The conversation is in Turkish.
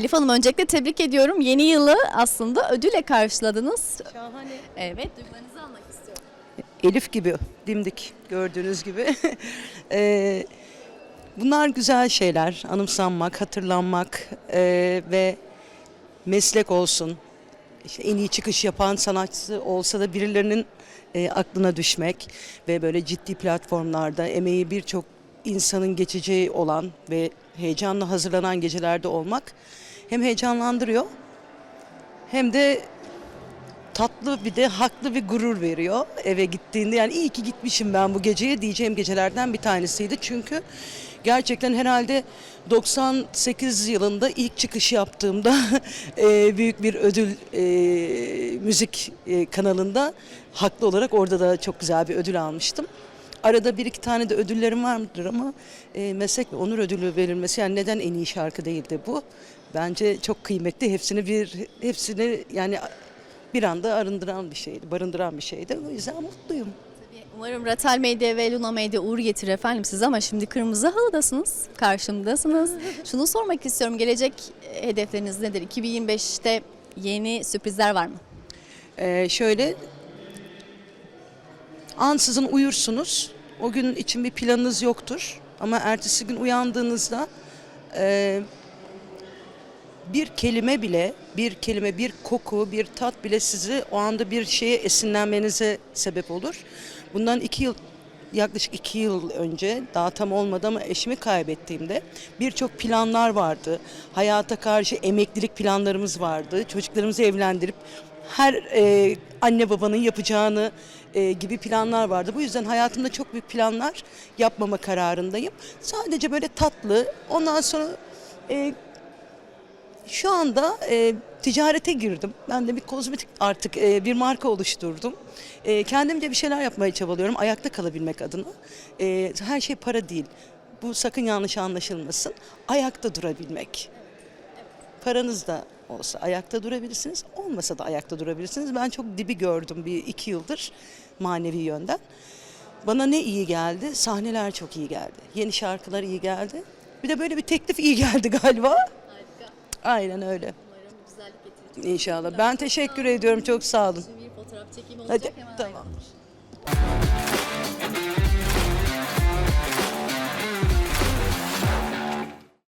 Elif Hanım öncelikle tebrik ediyorum. Yeni yılı aslında ödülle karşıladınız. Şahane. Evet, duygularınızı almak istiyorum. Elif gibi dimdik gördüğünüz gibi. Eee, bunlar güzel şeyler. Anımsanmak, hatırlanmak eee, ve meslek olsun. İşte en iyi çıkış yapan sanatçısı olsa da birilerinin eee, aklına düşmek ve böyle ciddi platformlarda emeği birçok insanın geçeceği olan ve heyecanla hazırlanan gecelerde olmak hem heyecanlandırıyor hem de tatlı bir de haklı bir gurur veriyor eve gittiğinde. Yani iyi ki gitmişim ben bu geceye diyeceğim gecelerden bir tanesiydi. Çünkü gerçekten herhalde 98 yılında ilk çıkış yaptığımda e, büyük bir ödül e, müzik e, kanalında haklı olarak orada da çok güzel bir ödül almıştım. Arada bir iki tane de ödüllerim vardır ama e, meslek ve onur ödülü verilmesi yani neden en iyi şarkı değildi bu? Bence çok kıymetli. Hepsini bir hepsini yani bir anda arındıran bir şeydi, barındıran bir şeydi. O yüzden mutluyum. Umarım Ratel Medya ve Luna Medya uğur getirir efendim siz ama şimdi kırmızı halıdasınız, karşımdasınız. Şunu sormak istiyorum, gelecek hedefleriniz nedir? 2025'te yeni sürprizler var mı? Ee, şöyle ansızın uyursunuz. O gün için bir planınız yoktur. Ama ertesi gün uyandığınızda e, bir kelime bile, bir kelime, bir koku, bir tat bile sizi o anda bir şeye esinlenmenize sebep olur. Bundan iki yıl yaklaşık iki yıl önce daha tam olmadı ama eşimi kaybettiğimde birçok planlar vardı. Hayata karşı emeklilik planlarımız vardı. Çocuklarımızı evlendirip her e, anne babanın yapacağını e, gibi planlar vardı. Bu yüzden hayatımda çok büyük planlar yapmama kararındayım. Sadece böyle tatlı. Ondan sonra e, şu anda e, ticarete girdim. Ben de bir kozmetik artık e, bir marka oluşturdum. E, kendimce bir şeyler yapmaya çabalıyorum ayakta kalabilmek adına. E, her şey para değil. Bu sakın yanlış anlaşılmasın. Ayakta durabilmek. Paranız da olsa ayakta durabilirsiniz. Olmasa da ayakta durabilirsiniz. Ben çok dibi gördüm bir iki yıldır manevi yönden. Bana ne iyi geldi? Sahneler çok iyi geldi. Yeni şarkılar iyi geldi. Bir de böyle bir teklif iyi geldi galiba. Aynen öyle. Umarım güzellik getirir. İnşallah. Ben teşekkür ediyorum. Çok sağ olun. Şimdi bir fotoğraf çekimi olacak Hadi hemen tamam. ayrılır.